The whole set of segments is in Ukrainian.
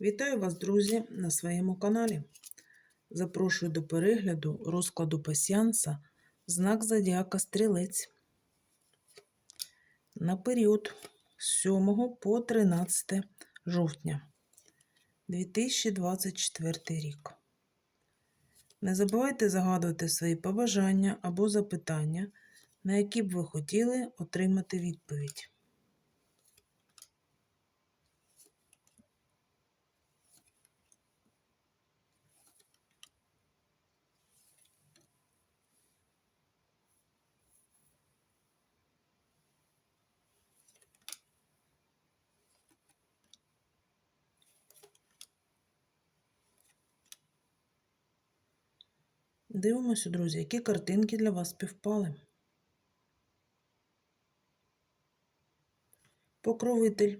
Вітаю вас, друзі, на своєму каналі. Запрошую до перегляду розкладу пасіанса знак Зодіака Стрілець на період з 7 по 13 жовтня 2024 рік. Не забувайте загадувати свої побажання або запитання, на які б ви хотіли отримати відповідь. Дивимося, друзі, які картинки для вас співпали. Покровитель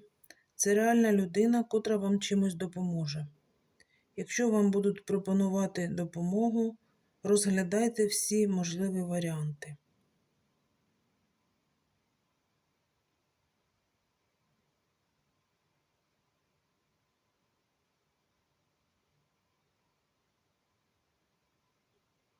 це реальна людина, котра вам чимось допоможе. Якщо вам будуть пропонувати допомогу, розглядайте всі можливі варіанти.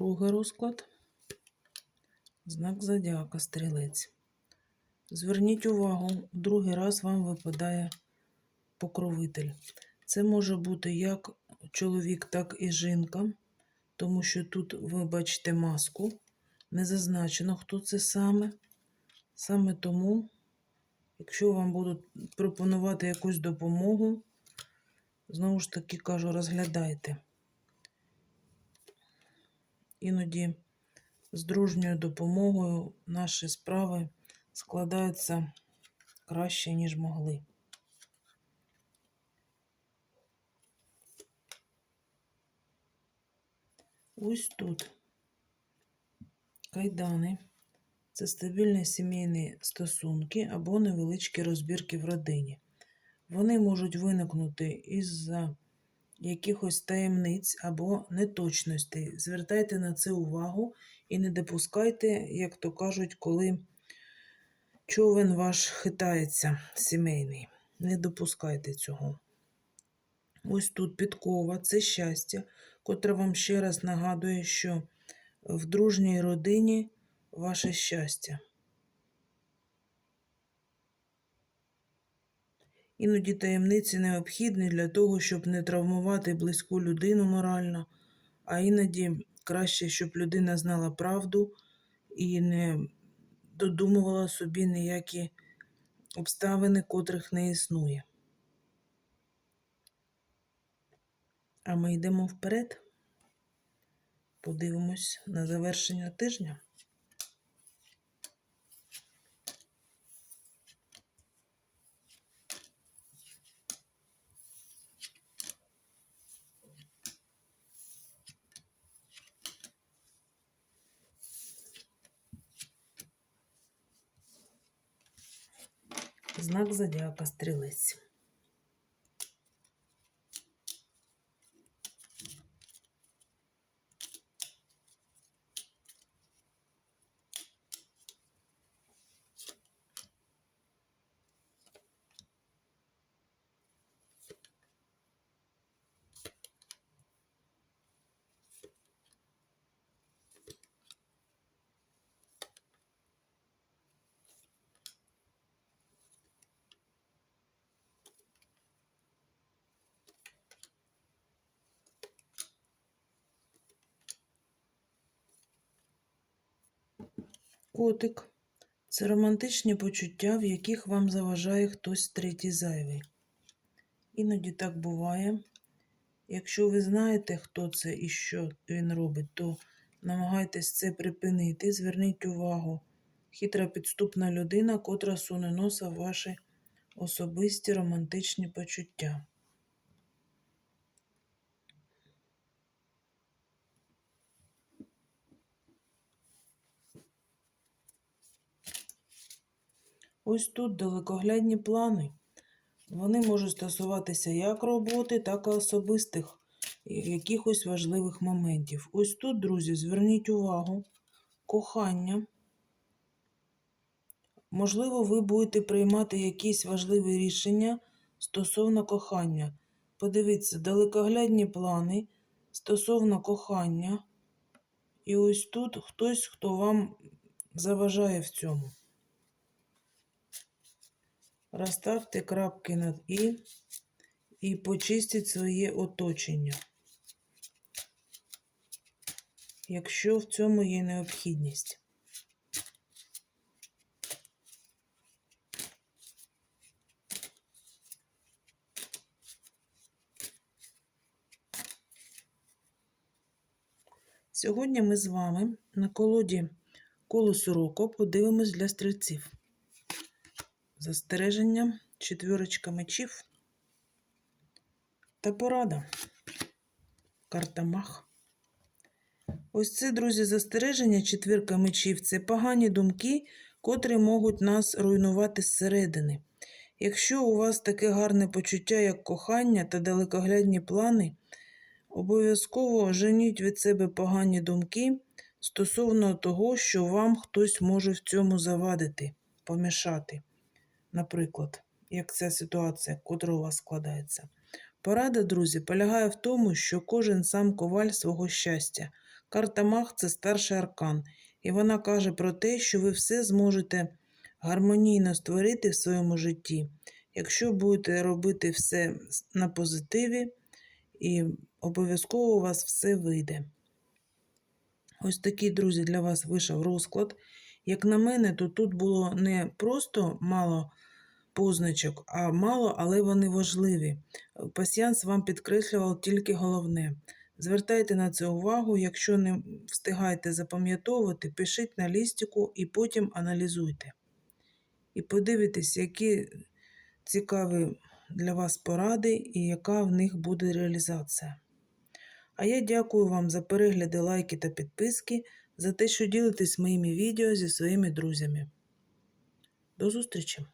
Другий розклад. Знак зодіака стрілець. Зверніть увагу, другий раз вам випадає покровитель. Це може бути як чоловік, так і жінка, тому що тут ви бачите маску. Не зазначено, хто це саме. Саме тому, якщо вам будуть пропонувати якусь допомогу, знову ж таки кажу, розглядайте. Іноді з дружньою допомогою наші справи складаються краще, ніж могли. Ось тут кайдани. Це стабільні сімейні стосунки або невеличкі розбірки в родині. Вони можуть виникнути із-за якихось таємниць або неточностей. Звертайте на це увагу і не допускайте, як то кажуть, коли човен ваш хитається сімейний. Не допускайте цього. Ось тут підкова це щастя, котре вам ще раз нагадує, що в дружній родині ваше щастя. Іноді таємниці необхідні для того, щоб не травмувати близьку людину морально, а іноді краще, щоб людина знала правду і не додумувала собі ніякі обставини, котрих не існує. А ми йдемо вперед. Подивимось на завершення тижня. Знак зодіака стрілець. Котик це романтичні почуття, в яких вам заважає хтось третій зайвий. Іноді так буває. Якщо ви знаєте, хто це і що він робить, то намагайтесь це припинити. Зверніть увагу. Хитра підступна людина, котра суне носа в ваші особисті романтичні почуття. Ось тут далекоглядні плани. Вони можуть стосуватися як роботи, так і особистих якихось важливих моментів. Ось тут, друзі, зверніть увагу, кохання. Можливо, ви будете приймати якісь важливі рішення стосовно кохання. Подивіться, далекоглядні плани стосовно кохання. І ось тут хтось, хто вам заважає в цьому. Розставте крапки над І і почистіть своє оточення, якщо в цьому є необхідність. Сьогодні ми з вами на колоді колесу року подивимось для стрільців. Застереження, четвірочка мечів та порада. Карта мах. Ось це, друзі, застереження, четвірка мечів це погані думки, котрі можуть нас руйнувати зсередини. Якщо у вас таке гарне почуття, як кохання та далекоглядні плани, обов'язково женіть від себе погані думки стосовно того, що вам хтось може в цьому завадити, помішати наприклад, як ця ситуація, котра у вас складається. Порада, друзі, полягає в тому, що кожен сам коваль свого щастя. Карта Мах це старший аркан, і вона каже про те, що ви все зможете гармонійно створити в своєму житті, якщо будете робити все на позитиві, і обов'язково у вас все вийде. Ось такий, друзі, для вас вийшов розклад. Як на мене, то тут було не просто мало позначок, а мало, але вони важливі. Пасіянс вам підкреслював тільки головне. Звертайте на це увагу, якщо не встигаєте запам'ятовувати, пишіть на лістику і потім аналізуйте. І подивитесь, які цікаві для вас поради і яка в них буде реалізація. А я дякую вам за перегляди, лайки та підписки, за те, що ділитесь моїми відео зі своїми друзями. До зустрічі!